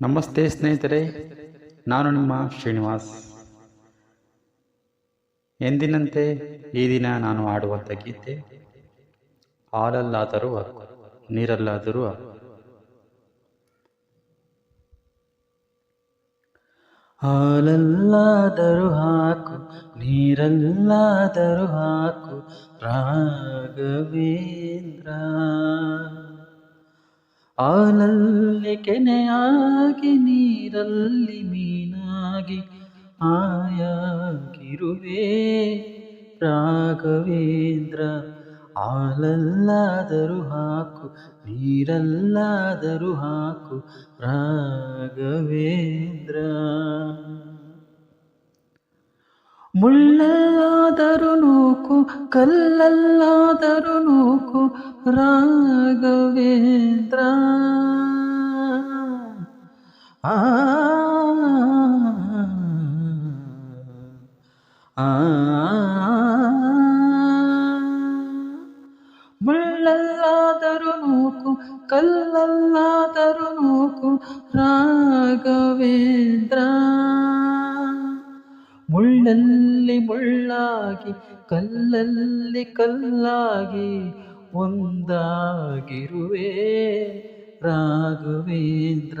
ನಮಸ್ತೆ ಸ್ನೇಹಿತರೆ, ನಾನು ನಿಮ್ಮ ಶ್ರೀನಿವಾಸ್. ಎಂದಿನಂತೆ ಈ ದಿನ ನಾನು ಆಡುವಂಥ ಗೀತೆ, ಹಾಲಲ್ಲಾದರೂ ಹಕ್ಕು ನೀರಲ್ಲಾದರೂ ಹಾಲಲ್ಲಾದರೂ ಹಾಕು, ನೀರಲ್ಲಾದರೂ ಹಾಕು, ರಾಘವೇಂದ್ರ. ಹಾಲಲ್ಲಿ ಕೆನೆಯಾಗಿ ನೀರಲ್ಲಿ ಮೀನಾಗಿ ಆಯಾಗಿರುವೆ ರಾಘವೇಂದ್ರ, ಹಾಲಲ್ಲಾದರೂ ಹಾಕು, ನೀರಲ್ಲಾದರೂ ಹಾಕು, ರಾಘವೇಂದ್ರ. ಮುಳ್ಳಲ್ಲಾದರೂ ನೂಕು, ಕಲ್ಲಲ್ಲಾದರೂ ನೂಕು, ರಾಘವೇಂದ್ರ. ಮುಳ್ಳಲ್ಲಾದರೂ ನೂಕು ಕಲ್ಲಲ್ಲಾದರೂ ನೂಕು ರಾಘವೇಂದ್ರ ಮುಳ್ಳಲ್ಲಿ ಮುಳ್ಳಾಗಿ ಕಲ್ಲಲ್ಲಿ ಕಲ್ಲಾಗಿ ಒಂದಾಗಿರುವೆ ರಾಘವೇಂದ್ರ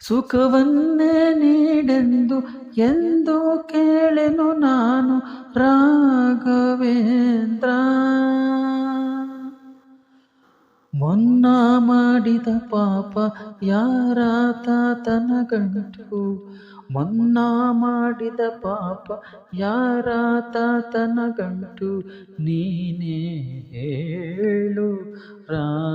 ಸುಖವನ್ನೇ ನೀಡೆಂದು ಎಂದು ಕೇಳೆನು ನಾನು ರಾಘವೇಂದ್ರ. ಮೊನ್ನ ಮಾಡಿದ ಪಾಪ ಯಾರಾತ ತನ ಗಂಟು ಮೊನ್ನ ಮಾಡಿದ ಪಾಪ ಯಾರಾತ ತನ ಗಂಟು ನೀನೇ ಹೇಳು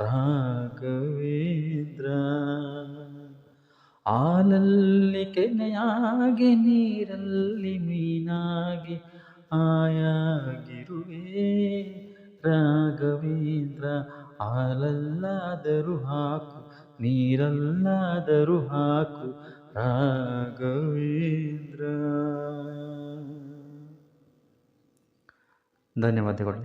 ರಾಘವೇಂದ್ರ ಆಲಲ್ಲಿ ಕೆನೆಯಾಗಿ ನೀರಲ್ಲಿ ಮೀನಾಗಿ ಆಯಾಗಿರುವೆ ರಾಘವೇಂದ್ರ ಹಾಲಲ್ಲಾದರೂ ಹಾಕು ನೀರಲ್ಲಾದರೂ ಹಾಕು ರಾಘವೇಂದ್ರ. ಧನ್ಯವಾದಗಳು.